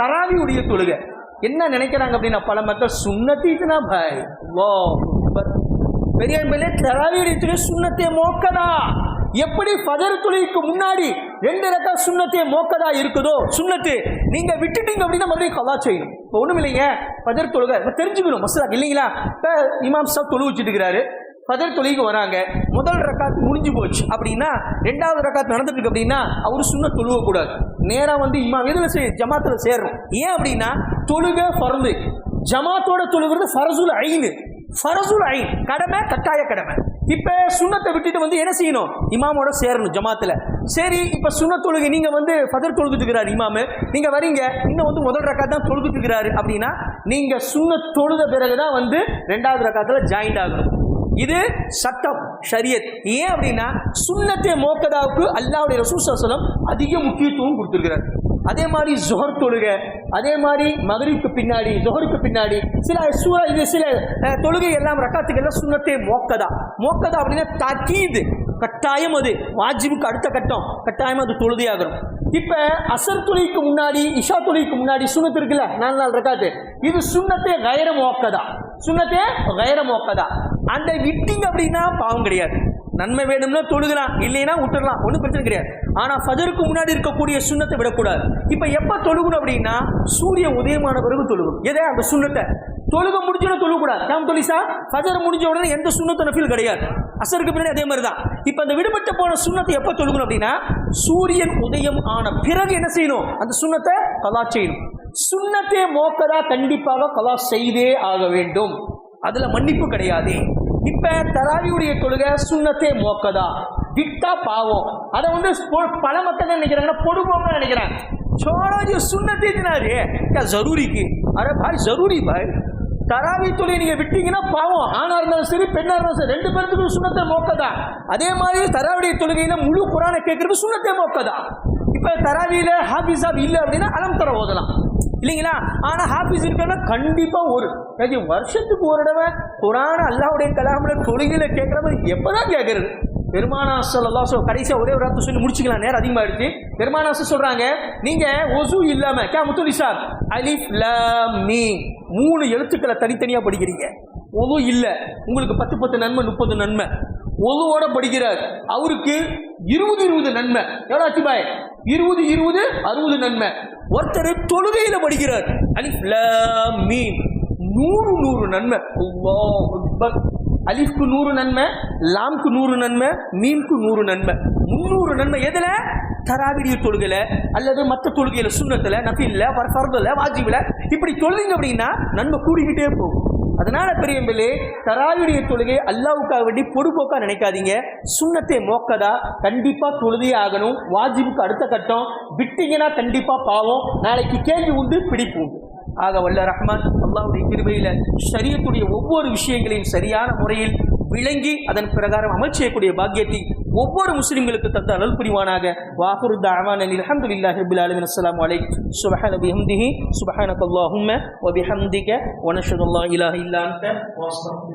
தராவியுடைய தொழுகை. என்ன நினைக்கிறாங்க அப்படின்னா பல மக்கள் சுண்ணத்தீட்டுனா பாய். வா பெரிய பெரியவர்களே தராவியுடைய தொழில் சுண்ணத்தை மோக்கதா? எப்படி ஃபதர் துளிக்கு முன்னாடி ரெண்டு ரக்கா சுண்ணத்தே மோக்கதா இருக்குதோ? சுண்ணத்து நீங்க விட்டுட்டீங்க அப்படின்னா மறுபடியும் கலா செய்யணும். இப்போ ஒன்றும் இல்லைங்க ஃபதர் தொழுக தெரிஞ்சுக்கணும் மசலா இல்லைங்களா? இப்போ இமாம் சாப் தொழு வச்சுட்டு இருக்கிறாரு. ஃபஜர் தொழுகைக்கு வராங்க. முதல் ரக்காத் முடிஞ்சு போச்சு. அப்படின்னா ரெண்டாவது ரக்காத் நடந்துட்டு இருக்கு அப்படின்னா அவர் சுண்ண தொழுவ கூடாது. வந்து இம்மா எதுல சே ஜமாத்துல சேரணும் ஏன் அப்படின்னா தொழுக ஃபர்து. ஜமாத்தோட தொழுகிறது ஃபரசுல் ஐனு. ஃபரசுல் ஐன். கடமை கட்டாய கடமை. இப்போ சுண்ணத்தை விட்டுட்டு வந்து என்ன செய்யணும்? இமாமோட சேரணும் ஜமாத்தில். சரி இப்போ சுண்ண தொழுகை நீங்கள் வந்து ஃபதர் தொழுகிட்டு இமாமு. நீங்கள் வரீங்க. இன்னும் வந்து முதல் ரக்காத் தான் தொழுகிட்டு அப்படின்னா நீங்கள் சுண்ண தொழுத பிறகுதான் வந்து ரெண்டாவது ரக்காத்தில் ஜாயிண்ட் ஆகணும். இது சட்டம் ஷரியத். ஏன் அப்படின்னா சுண்ணத்தை மோக்கதாவுக்கு அல்லாவுடைய ரசூசலம் அதிக முக்கியத்துவம் கொடுத்துருக்கிறார். அதே மாதிரி ஜொஹர் தொழுகை அதே மாதிரி மகரிக்கு பின்னாடி ஜொஹருக்கு பின்னாடி சில சூழ இது சில தொழுகை எல்லாம் ரக்காத்துக்கு சுண்ணத்தை மோக்கதா. மோக்கதா அப்படின்னா தக்கீது கட்டாயம் அது வாஜிபுக்கு அடுத்த கட்டம் கட்டாயம் அது தொழுதையாகணும் இப்போ அசர் தொழிலுக்கு முன்னாடி இஷா தொழிலுக்கு முன்னாடி சுண்ணத்து இருக்குல்ல நாலு நாள் ரக்காத்து. இது சுண்ணத்தை கயர மோக்கதா. சுண்ணத்தே கயர மோக்கதா. அந்த விட்டிங்க அப்படின்னா பாவம் கிடையாது. நன்மை வேணும்னா தொழுகலாம் இல்லைன்னா விட்டுடலாம் ஒன்றும் பிரச்சனை கிடையாது. ஆனால் ஃபஜருக்கு முன்னாடி இருக்கக்கூடிய சுண்ணத்தை விடக்கூடாது. இப்போ எப்போ தொழுகணும் அப்படின்னா சூரிய உதயமான பிறகு தொழுகும் எதே அந்த சுண்ணத்தை? தொழுக முடிஞ்சோட தொழுகக்கூடாது. நாம் தொழிசா ஃபஜர் முடிஞ்ச உடனே எந்த சுண்ணத்தை நஃபில் கிடையாது. அசருக்கு பின்னாடி அதே மாதிரி தான் இப்போ அந்த விடுபட்டு போன சுண்ணத்தை எப்போ தொழுகணும் அப்படின்னா சூரியன் உதயம் ஆன பிறகு என்ன செய்யணும்? அந்த சுண்ணத்தை கலா செய்யணும். சுண்ணத்தே மோக்கதா கண்டிப்பாக கலா செய்தே ஆக வேண்டும். அதில் மன்னிப்பு கிடையாது. இப்போ தராவியுடைய தொழுகை சுண்ணத்தே மோக்கதா? விட்டா பாவம். அதை வந்து பல மக்கள் தான் நினைக்கிறாங்கன்னா பொடுபோக்கு நினைக்கிறாங்க. சோழாஜி சுண்ணத்தே தினாரு. ஜரூரிக்கு. அரே பாய் ஜரூரி பாய். தராவி தொழில் நீங்கள் விட்டீங்கன்னா பாவம். ஆணாக இருந்தாலும் சரி பெண்ணாக இருந்தாலும் சரி ரெண்டு பேர்த்துக்கும் சுண்ணத்தை மோக்கதா? அதே மாதிரி தராவுடைய தொழுகையில் முழு குரானை கேட்கறது சுண்ணத்தை மோக்கதா? இப்போ தராவியில் ஹாஃபிஸ் ஆஃப் இல்லை அப்படின்னா அலம் தர ஓதலாம். இல்லைங்களா? ஆனால் ஹாஃபிஸ் இருக்கா கண்டிப்பாக ஒரு அது வருஷத்துக்கு ஒரு தடவை குரான அல்லாவுடைய கலாமில் தொழுகையில் கேட்கற எப்போ தான் கேட்கறது பெருமானா சொல்லலாம் சொல் கடைசியாக ஒரே ஒரு வார்த்தை சொல்லி முடிச்சுக்கலாம் நேரம் அதிகமாகிடுச்சு பெருமானாச சொல்கிறாங்க நீங்கள் ஒசு இல்லாமல் கே முத்துலி சார் அலிஃப் லாம் மூணு எழுத்துக்களை தனித்தனியாக படிக்கிறீங்க. ஒது இல்லை. உங்களுக்கு பத்து பத்து நன்மை முப்பது நன்மை. ஒதுவோட படிக்கிறார். அவருக்கு இருபது இருபது நன்மை. எவ்வளோ ஆச்சு பாய்? இருபது இருபது அறுபது நன்மை. ஒருத்தர் தொழுகையில படிக்கிறார் அலிஃப் லாம் மீன் நூறு நூறு நன்மை. அலிஃப்க்கு நூறு நன்மை லாம்க்கு நூறு நன்மை மீன்க்கு நூறு நன்மை. முந்நூறு நன்மை எதுல? தராவிடிய தொழுகையில அல்லது மற்ற தொழுகையில சுண்ணத்துல நபில்ல ஃபர்துல வாஜிபில் இப்படி தொழுதிங்க அப்படின்னா நன்மை கூடிக்கிட்டே போகும். அதனால பெரியம்பிள்ளே தராவிடைய தொழுகை அல்லாவுக்காக வேண்டி பொடுபோக்கா நினைக்காதீங்க. சுண்ணத்தை மோக்கதா கண்டிப்பா தொழுதே ஆகணும். வாஜிபுக்கு அடுத்த கட்டம். விட்டீங்கன்னா கண்டிப்பா பாவம். நாளைக்கு கேள்வி உண்டு பிடிப்பு உண்டு. ஆக வல்ல ரஹ்மான் அல்லாவுடைய கிருபையில சரியத்துடைய ஒவ்வொரு விஷயங்களையும் சரியான முறையில் விளங்கி அதன் பிரகாரம் அமல் செய்யக்கூடிய பாக்கியத்தை ஒவ்வொரு முஸ்லிம்களுக்கு தந்த அருள் புரிவானாக வாகுரு தாவான் அல்ஹம்துலில்லாஹி ரப்பில் ஆலமீன் அஸ்ஸலாமு அலைக்கும் சுப்ஹான பிஹம்திஹி சுப்ஹானக அல்லாஹும்ம வ பிஹம்திக வ நஷ்ஹது அல்லா இலாஹ இல்லா அன்த வ அஸ்தக்ஃபிருக்க